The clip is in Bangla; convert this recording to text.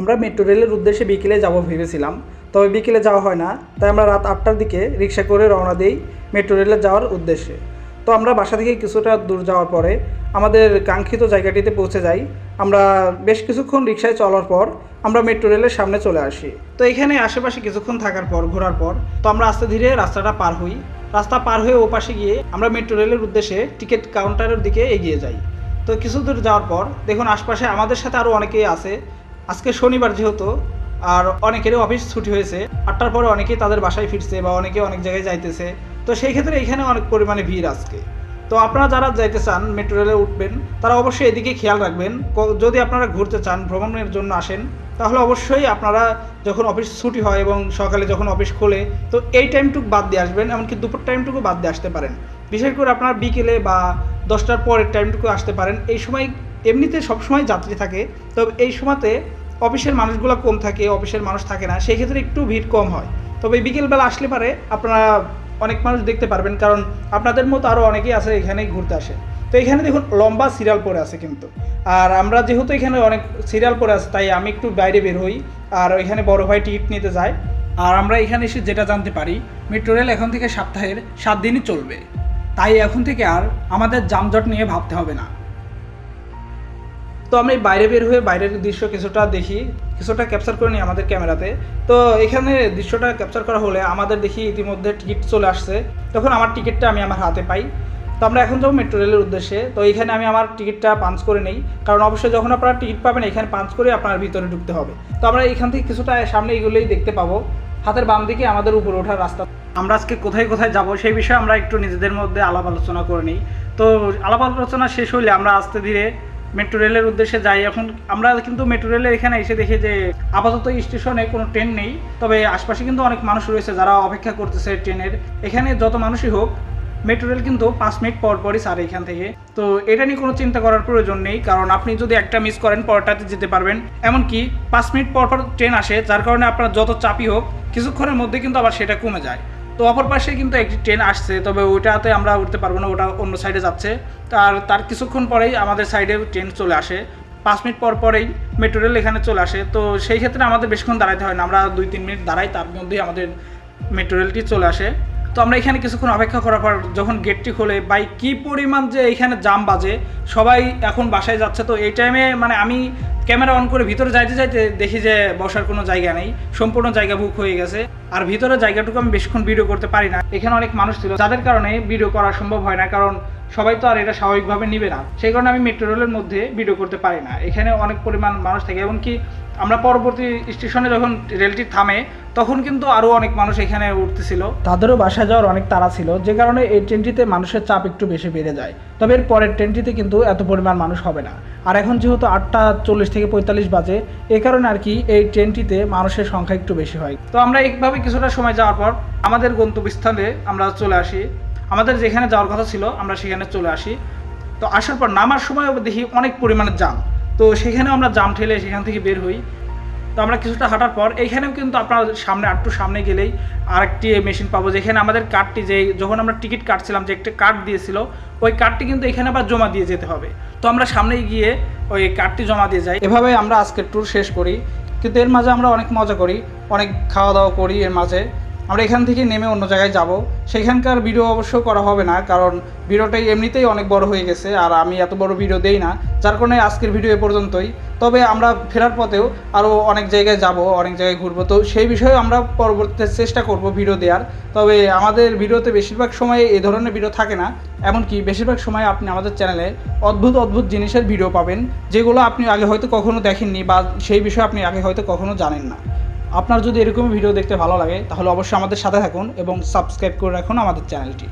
আমরা মেট্রো রেলের উদ্দেশ্যে বিকেলে যাব ভেবেছিলাম, তবে বিকেলে যাওয়া হয় না, তাই আমরা রাত আটটার দিকে রিক্সা করে রওনা দিই মেট্রো রেলে যাওয়ার উদ্দেশ্যে। তো আমরা বাসা থেকে কিছুটা দূর যাওয়ার পরে আমাদের কাঙ্ক্ষিত জায়গাটিতে পৌঁছে যাই। আমরা বেশ কিছুক্ষণ রিক্সায় চলার পর আমরা মেট্রো রেলের সামনে চলে আসি। তো এখানে আশেপাশে কিছুক্ষণ থাকার পর, ঘোরার পর, তো আমরা আস্তে ধীরে রাস্তাটা পার হই। রাস্তা পার হয়ে ও পাশে গিয়ে আমরা মেট্রো রেলের উদ্দেশ্যে টিকিট কাউন্টারের দিকে এগিয়ে যাই। তো কিছু দূর যাওয়ার পর, দেখুন আশপাশে আমাদের সাথে আরও অনেকেই আছে। আজকে শনিবার যেহেতু, আর অনেকেরই অফিস ছুটি হয়েছে, আটটার পরে অনেকেই তাদের বাসায় ফিরছে বা অনেকে অনেক জায়গায় যাইতেছে। তো সেই ক্ষেত্রে এখানে অনেক পরিমাণে ভিড় আজকে। তো আপনারা যারা যাইতে চান মেট্রো রেলে উঠবেন, তারা অবশ্যই এদিকে খেয়াল রাখবেন। যদি আপনারা ঘুরতে চান, ভ্রমণের জন্য আসেন, তাহলে অবশ্যই আপনারা যখন অফিস ছুটি হয় এবং সকালে যখন অফিস খোলে, তো এই টাইমটুকু বাদ দিয়ে আসবেন, এমনকি দুপুর টাইমটুকু বাদ দিয়ে আসতে পারেন। বিশেষ করে আপনারা বিকেলে বা দশটার পরের টাইমটুকু আসতে পারেন। এই সময়, এমনিতে সবসময় যাত্রী থাকে, তবে এই সময়তে অফিসের মানুষগুলো কম থাকে, অফিসের মানুষ থাকে না, সেই ক্ষেত্রে একটু ভিড় কম হয়। তবে বিকেলবেলা আসলে পারে, আপনারা অনেক মানুষ দেখতে পারবেন, কারণ আপনাদের মতো আরও অনেকেই আছে এখানে ঘুরতে আসে। তো এখানে দেখুন, লম্বা সিরিয়াল পরে আছে কিন্তু। আর আমরা যেহেতু এখানে অনেক সিরিয়াল পড়ে আছে, তাই আমি একটু বাইরে বের হই, আর ওইখানে বড় ভাই টিকিট নিতে যায়। আর আমরা এখানে এসে যেটা জানতে পারি, মেট্রো রেল এখন থেকে সপ্তাহের সাত দিনই চলবে। তাই এখন থেকে আর আমাদের যানজট নিয়ে ভাবতে হবে না। তো আমি বাইরে বের হয়ে বাইরের দৃশ্য কিছুটা দেখি, কিছুটা ক্যাপচার করে নিই আমাদের ক্যামেরাতে। তো এখানে দৃশ্যটা ক্যাপচার করা হলে আমাদের দেখি ইতিমধ্যে টিকিট চলে আসছে। তখন আমার টিকিটটা আমি আমার হাতে পাই। তো আমরা এখন যাব মেট্রো রেলের উদ্দেশ্যে। তো এখানে আমি আমার টিকিটটা পাঞ্চ করে নেই। কারণ অবশ্যই যখন আপনারা টিকিট পাবেন, এখানে পাঞ্চ করে আপনার ভিতরে ঢুকতে হবে। তো আমরা এখান থেকে কিছুটা সামনে এগুলোই দেখতে পাবো। হাতের বাম দিকে আমাদের উপরে ওঠার রাস্তা। আমরা আজকে কোথায় কোথায় যাব সেই বিষয়ে আমরা একটু নিজেদের মধ্যে আলাপ আলোচনা করে নিই। তো আলাপ আলোচনা শেষ হইলে আমরা আস্তে ধীরে মেট্রো রেলের উদ্দেশ্যে যাই, এখন আমরা কিন্তু মেট্রো রেলের এখানে এসে দেখি যে আপাতত স্টেশনে কোনো ট্রেন নেই, তবে আশপাশে কিন্তু অনেক মানুষ রয়েছে যারা অপেক্ষা করতেছে ট্রেনের এখানে যত মানুষই হোক মেট্রো রেল কিন্তু পাঁচ মিনিট পর পরই সারে এখান থেকে। তো এটা নিয়ে কোনো চিন্তা করার প্রয়োজন নেই, কারণ আপনি যদি একটা মিস করেন পরটাতে যেতে পারবেন। এমনকি পাঁচ মিনিট পর পর ট্রেন আসে, যার কারণে আপনার যত চাপই হোক, কিছুক্ষণের মধ্যে কিন্তু আবার সেটা কমে যায়। তো অপর পাশে কিন্তু একটি ট্রেন আসছে, তবে ওইটাতে আমরা উঠতে পারব না, ওটা অন্য সাইডে যাচ্ছে। আর তার কিছুক্ষণ পরেই আমাদের সাইডে ট্রেন চলে আসে। পাঁচ মিনিট পর পরেই মেট্রো রেল এখানে চলে আসে। তো সেই ক্ষেত্রে আমাদের বেশিক্ষণ দাঁড়াইতে হয় না, আমরা দুই তিন মিনিট দাঁড়াই, তার মধ্যেই আমাদের মেট্রো রেলটি চলে আসে। তো আমরা এখানে কিছুক্ষণ অপেক্ষা করার পর যখন গেটটি খোলে বাই কি পরিমাণ যে এখানে জাম বাজে, সবাই এখন বাসায় যাচ্ছে। তো এই টাইমে মানে আমি ক্যামেরা অন করে ভিতরে যাইতে যাইতে দেখি যে বসার কোনো জায়গা নেই, সম্পূর্ণ জায়গা বুক হয়ে গেছে। আর ভিতরে জায়গাটুকু আমি বেশিক্ষণ ভিডিও করতে পারি না। এখানে অনেক মানুষ ছিল, যাদের কারণে ভিডিও করা সম্ভব হয় না। কারণ সবাই তো আর এটা স্বাভাবিকভাবে নিবে না। সেই কারণে আমি মেট্রো রেলের মধ্যে ভিডিও করতে পারি না। এখানে অনেক পরিমাণ মানুষ থাকে, এমনকি আমরা পরবর্তী স্টেশনে যখন রেলটি থামে, তখন কিন্তু আরও অনেক মানুষ এখানে উঠতেছিল। তাদেরও বাসায় যাওয়ার অনেক তাড়া ছিল, যে কারণে এই ট্রেনটিতে মানুষের চাপ একটু বেশি বেড়ে যায়। তবে এর পরের ট্রেনটিতে কিন্তু এত পরিমাণ মানুষ হবে না। আর এখন যেহেতু আটটা চল্লিশ থেকে পঁয়তাল্লিশ বাজে এই কারণে আর কি এই ট্রেনটিতে মানুষের সংখ্যা একটু বেশি হয়। তো আমরা এইভাবে কিছুটা সময় যাওয়ার পর আমাদের গন্তব্যস্থানে আমরা চলে আসি। আমাদের যেখানে যাওয়ার কথা ছিল, আমরা সেখানে চলে আসি। তো আসার পর নামার সময় দেখি অনেক পরিমাণে জাম। তো সেখানে আমরা জাম ঠেলে সেখান থেকে বের হই। তো আমরা কিছুটা হাঁটার পর এইখানেও কিন্তু আপনার সামনে আটটু সামনে গেলেই আরেকটি মেশিন পাবো। যেখানে আমাদের কার্ডটি যে যখন আমরা টিকিট কাটছিলাম, যে একটা কার্ড দিয়েছিল, ওই কার্ডটি কিন্তু এখানে আবার জমা দিয়ে যেতে হবে। তো আমরা সামনে গিয়ে ওই কার্ডটি জমা দিয়ে যাই। এভাবে আমরা আজকের ট্যুর শেষ করি। কিন্তু এর মাঝে আমরা অনেক মজা করি, অনেক খাওয়া দাওয়া করি এর মাঝে। আমরা এখান থেকে নেমে অন্য জায়গায় যাব। সেখানকার ভিডিও অবশ্য করা হবে না, কারণ ভিডিওটাই এমনিতেই অনেক বড় হয়ে গেছে আর আমি এত বড় ভিডিও দেই না, যার কারণে আজকের ভিডিও এ পর্যন্তই। তবে আমরা ফেরার পথেও আরও অনেক জায়গায় যাব, অনেক জায়গায় ঘুরবো। তো সেই বিষয়ে আমরা পরবর্তীতে চেষ্টা করব ভিডিও দেওয়ার তবে আমাদের ভিডিওতে বেশিরভাগ সময় এ ধরনের ভিডিও থাকে না, এমনকি বেশিরভাগ সময় আপনি আমাদের চ্যানেলে অদ্ভুত অদ্ভুত জিনিসের ভিডিও পাবেন, যেগুলো আপনি আগে হয়তো কখনো দেখেননি বা সেই বিষয়ে আপনি আগে হয়তো কখনো জানেন না। আপনার যদি এরকম ভিডিও দেখতে ভালো লাগে, তাহলে অবশ্যই আমাদের সাথে থাকুন এবং সাবস্ক্রাইব করে রাখুন আমাদের চ্যানেলটি